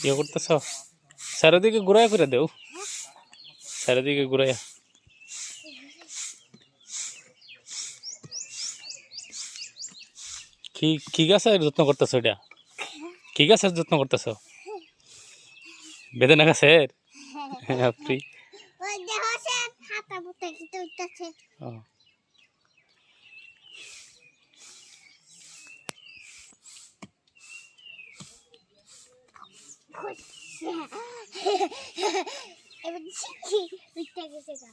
ইয়ে করতেছ? চারিদিকে ঘুরাই করে দেও। চারিদিকে ঘুরাইয়া কি কি গাছের যত্ন করতেছ এটা? কি গাছের যত্ন করতেছ? বেদনা গাছের? আপনি। ওই দেখো হাতা বুতা কি তো উঠতেছে এবার শিখি উঠতে গেছে গা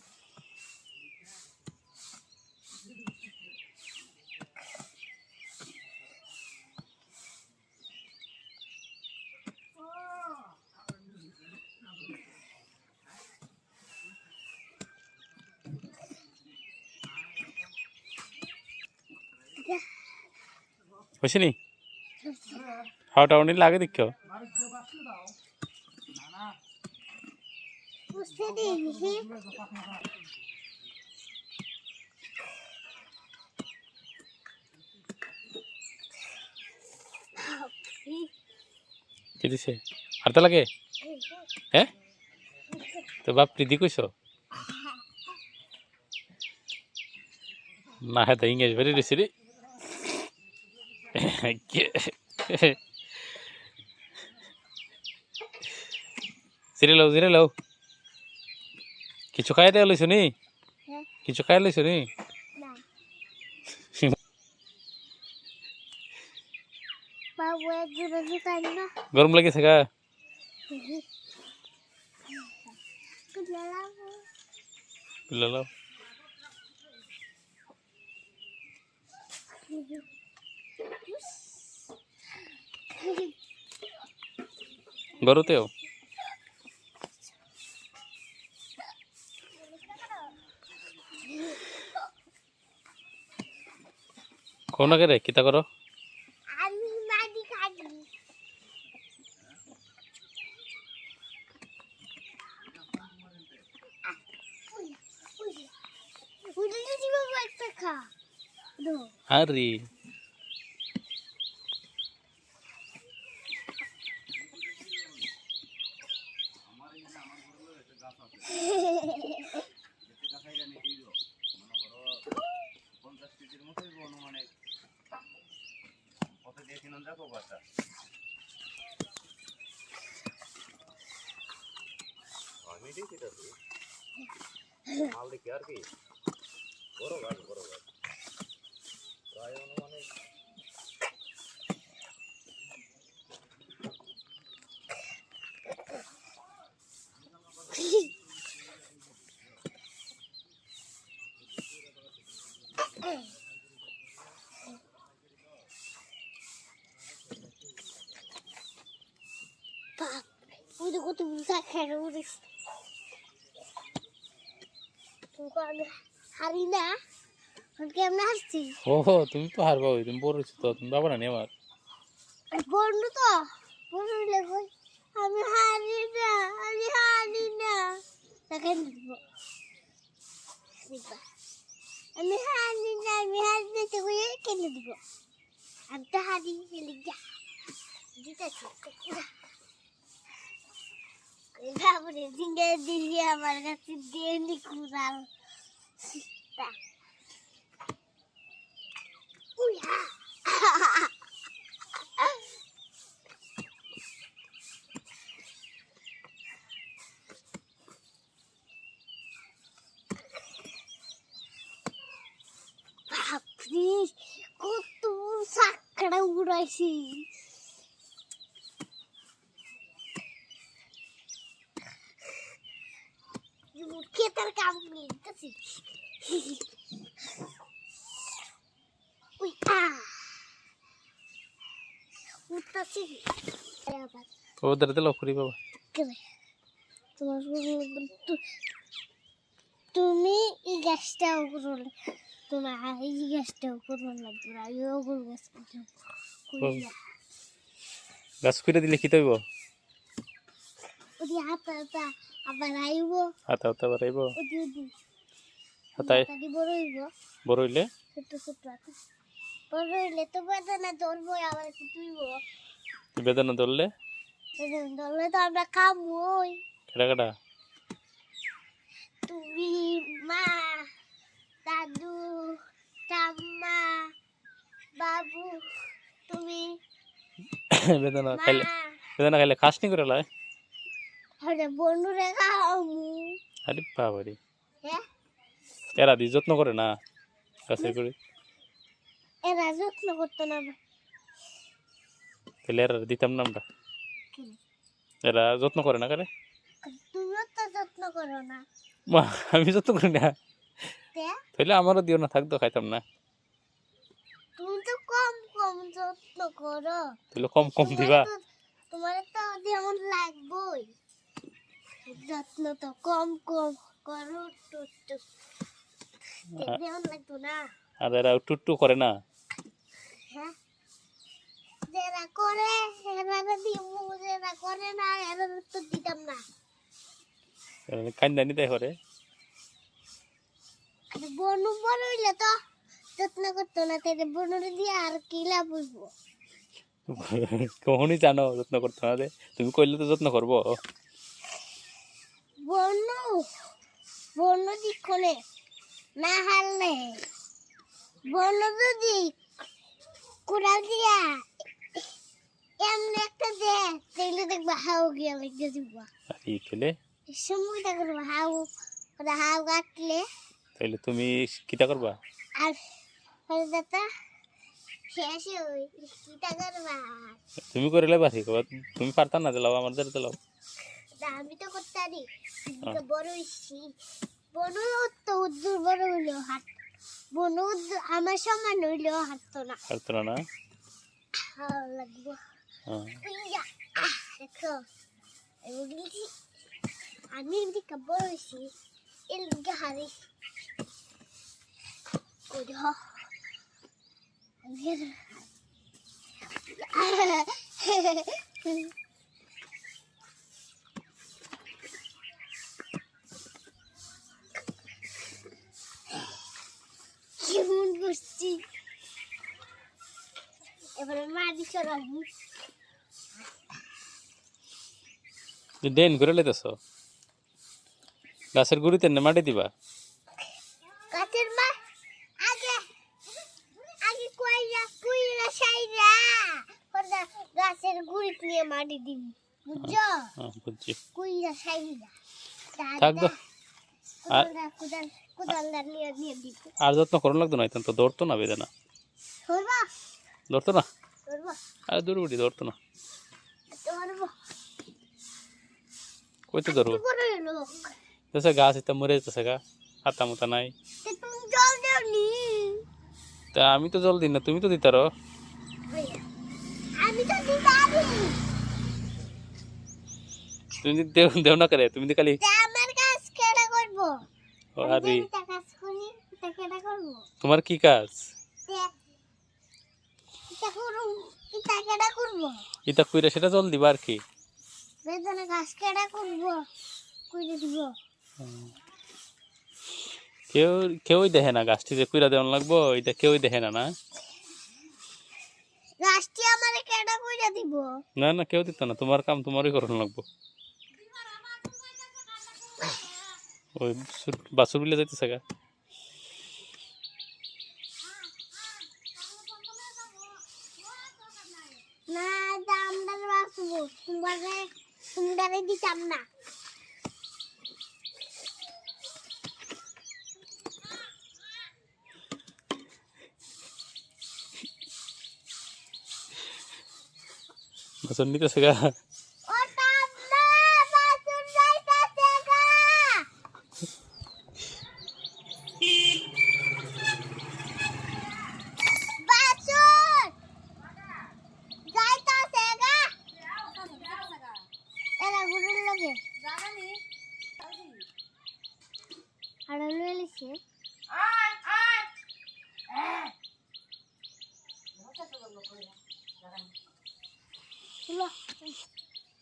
হয়েছে নি হাওটা উনি লাগে দেখো বুঝতে দিই কি দিছে হারতে লাগে হ্যাঁ তো বাপ প্রীতি কইছ না হ্যাঁ তো ইংলিশ বেরিয়ে দিছি রে জিরে লও জিরে লও কিছু খাই দেওয়া লইছ নি কিছু খাই লইছ নি গরম লাগেছে গা লও গরুতেও কোন আগে রে কিতা করো আমি মাটি কাটি কত বুঝা খেয়ে আমি হারি না। কেমন হাসছি? ও তুমি তো হারবা ওই তুমি বড় তো তুমি বাবা না নেওয়ার বন্ধু তো বন্ধু লেখো আমি হারি না আমি হারি না। দেখেন দিব আমি হারি না আমি হারি না তো করে কেন দিব। আমি তো হারি গেলে যা। দিতেছি বাবুরে দিঙ্গে দিদি আমার কাছে দিয়ে নি কুড়াল। তা উয়া বাপরে কত সাকড়া আবার করি বাবা তোমার তুমি এই গাছটাও করলে তোমার এই গাছটাও করবে না তোমরা ইও করবে গাছ করে দিলে কি তৈব আবার আইব হাতা হাতা বাড়াইব ওদি হাতায় বড় হইলে? বেদনা ধরলে? বেদনা ধরলে তো আমরা খাবই কেটা কেটা তুমি মা দাদু ঠাম্মা বাবু তুমি বেদনা খাইলে বেদনা খাইলে খাসনি করে লাই? আরে বন্ধুরে খাওয়াবো আরে বাবারি। হ্যাঁ এরা দি যত্ন করে না? গাছের করে। এরা যত্ন করতো না তাহলে এরা দিতাম না এরা যত্ন করে না করে? তুমিও তো যত্ন করো না। মা আমি যত্ন করি না? তাহলে আমারও দিও না থাকতো খাইতাম না। তুমি তো কম কম যত্ন করো। তাহলে কম কম দিবা। তোমার তো যেমন লাগবেই। যত্ন তো কম কম করো টুক টুক যেমন লাগতো না আর এরা টুট্টু করে না? হ্যাঁ। যারা করে এরা দিব যারা করে না এরা তো দিতাম না। কান্দা নিতে করে বনু বড় হইলে তো যত্ন করতো না তাই বনুরে দিয়ে আর কি লাভ হইব? কখনই জানো যত্ন করতে না যে। তুমি কইলে তো যত্ন করব। বনু বনু দিক্ষণে না হারলে বনু যদি কুড়াল দিয়া এমনি একটা দে তাইলে দেখবা হাও গিয়া লেগে দিব এই খেলে? সমুদ্র করব হাউ ওরা হাউ কাটলে। তাইলে তুমি কিটা করবা? আর হয়ে দাদা শেষ হই কিটা করবা? তুমি করিলে পারি তুমি পারতা না দিলাও আমার দ্বারা দিলাও তা আমি তো করতে পারি বড় হইছি। বনু তো উদ্দুর বড় হইলেও হাত। বনু আমার সমান হইলেও হাঁটতো না? পারতো না লাগবো। হ্যাঁ। দেখো। আমি এদিকে বড় হইছি এর দিকে হারি ওই দেখো আমি এর- কেমন করছি এবারে মাটি সরাবো ডেন করে লেতেছ গাছের গুড়িতে না মাটি দিবা? গাছের মা আগে আগে কইরা কুইরা সাইরা ওটা গাছের গুড়ি নিয়ে মাটি দিন বুঝছ? বুঝছি। কুইরা সাইরা থাক আর- কুদাল কুদাল নিয়ে নিয়ে দিব। আর যত্ন করুন লাগতো না তো ধরতো না বেদনা। ধরতো না? আর দূর উঠি ধরতো না কইতে ধরবো जैसे গাছ এটা মরে যেতেছে গা হাতা মাতা নাই তে আমি তো জল দিই না তুমি তো দিতারো তুমি দেও দেও না করে তুমি খালি তে আমার কাজ কেডা করব ও আমি আরে যেটা কাজ করি তা কেডা করব তোমার কি কাজ এটা কইরা সেটা জল দিবা আর কি। বেদনা ঘাস কেডা করব? কইরে দিব। কেউ কেউই দেখে না গাছটি যে কুইরা দেওয়ান লাগবো এটা কেউই দেখে না না? ঘাসটি আমারে কেডা কইরা দিব? না না কেউ দিত না তোমার কাম তোমারই করন লাগবো। ওই সুর- বাছুর বিলে যাইতেছে গা না বাসবো তোমারে তোমারে দিতাম না। বাছুর নিতেছে গা ও তামনা বাসুর যাইতাছে গা বাসুর যাইতাছে গা এরা গুরুর লগে আর লইছে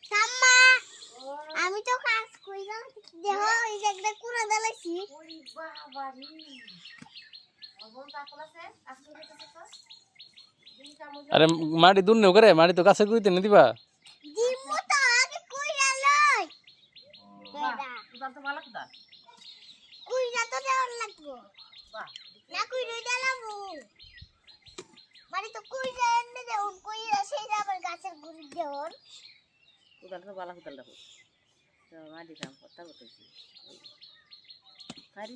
সাম্মা আমি তো কাজ করি না দেহ এই যে একটা কুড়া দালাইছি আরে মাটি দূর নেও করে মাটি তো গাছের গুড়িতে নে দিবা। দিমু বালা উদাল দেখো। তো মাটি কাম করতে করতেছি পারি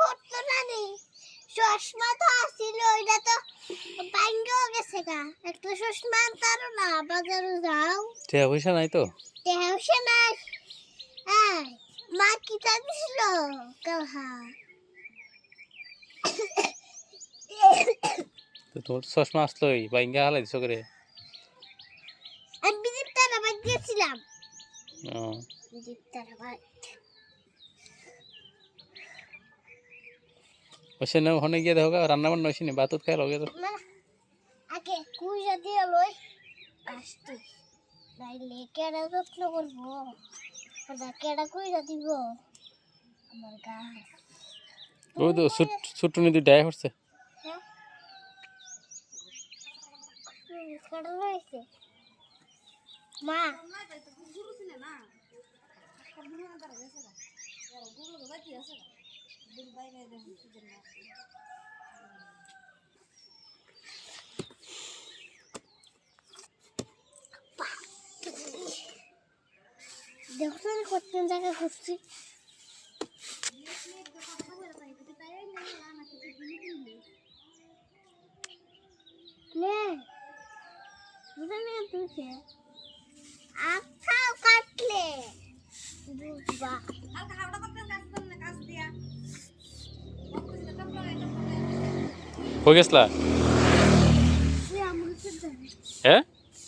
হতো না নি চশমা তো আসিল ওইটা তো ভাঙ্গেও গেছে গা। একটা চশমা আনতারো না বাজারে যাও। ঠিক পয়সা নাই তো? দেহসে না এই মা কি তা দিছিল কাহা তো তোমার তো চশমা আসলোই বা ইঙ্গা হালাই দিছো করে। আমি বিদিপ তারা বাদ গেছিলাম ও। তারা ওসে না ওখানে গিয়ে দেখো রান্না বান্না হয়েছে বাতুত খাই লগে তো আগে কুইজা দিয়ে লই। আসতে। নাইলে কেডা যত্ন করব? কেডা কুইজা দিব? আমার গাছ ওই তো ছুট ছুটুনি দুইটা করছে। হ্যাঁ? মা। দেখছ আমি কত জায়গা ঘুরছি নে বুঝে নিয়ে কাটলে। বুঝবা হয়ে গেছলা তুই আমার সাথে হ্যাঁ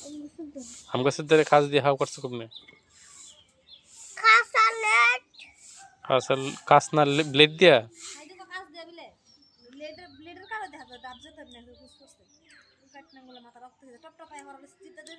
আমার সাথে আম গাছের ধারে খাস দিয়ে হাও করছ কমনে কাঁচা লেট আসল কাস না ব্লেড দিয়া হাইডে তো কাজ দেয়া বিলে ব্লেডের ব্লেডের কারও দেখা যায় দাঁত যেতে না খুশ করতে কাটনা গুলো মাথা রক্ত হয়ে টপ টপ আয় হওয়ার চিন্তা দিয়ে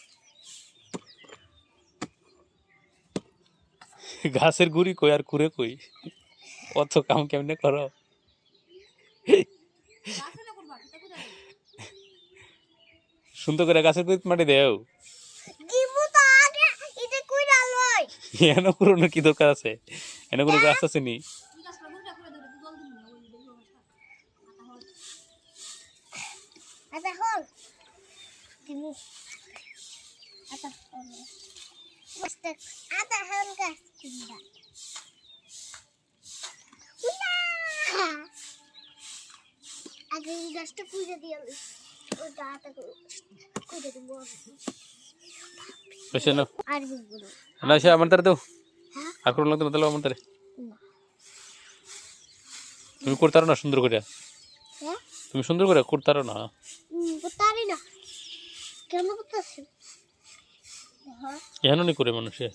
ঘাসের গুড়ি কই আর কুড়ে কই অত কাম কেমনে করো সুন্দর করে গাছের গুড়ি মাটি দেও এন পুরনো কি দরকার আছে এন কোনো গাছ আছে নি আচ্ছা আচ্ছা আচ্ছা আগে এই গাছটা পুজো দিয়ে ওই গাছটা কুড়ে দিব বেশি না? আর বুঝব না। আর কোনো লাগতো না তাহলে আমার তারে না। তুমি করতারো না সুন্দর করে হ্যাঁ? তুমি সুন্দর করে করতারো না? হুম করতে না। কেমন করতেছি? হ্যাঁ। এহেনই করে মানুষে।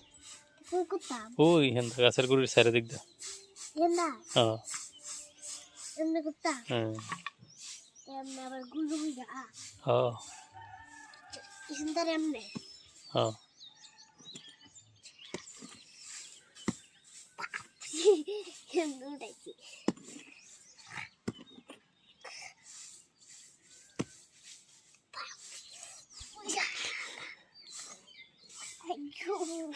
ওই হেন গাছের গুড়ির সাইডে দিক দা এমনা হ্যাঁ। এমনি করতাম হ্যাঁ। এমনি আবার হয়ে। হ্যাঁ সুন্দর এমনি হ্যাঁ। এমনি Thank you.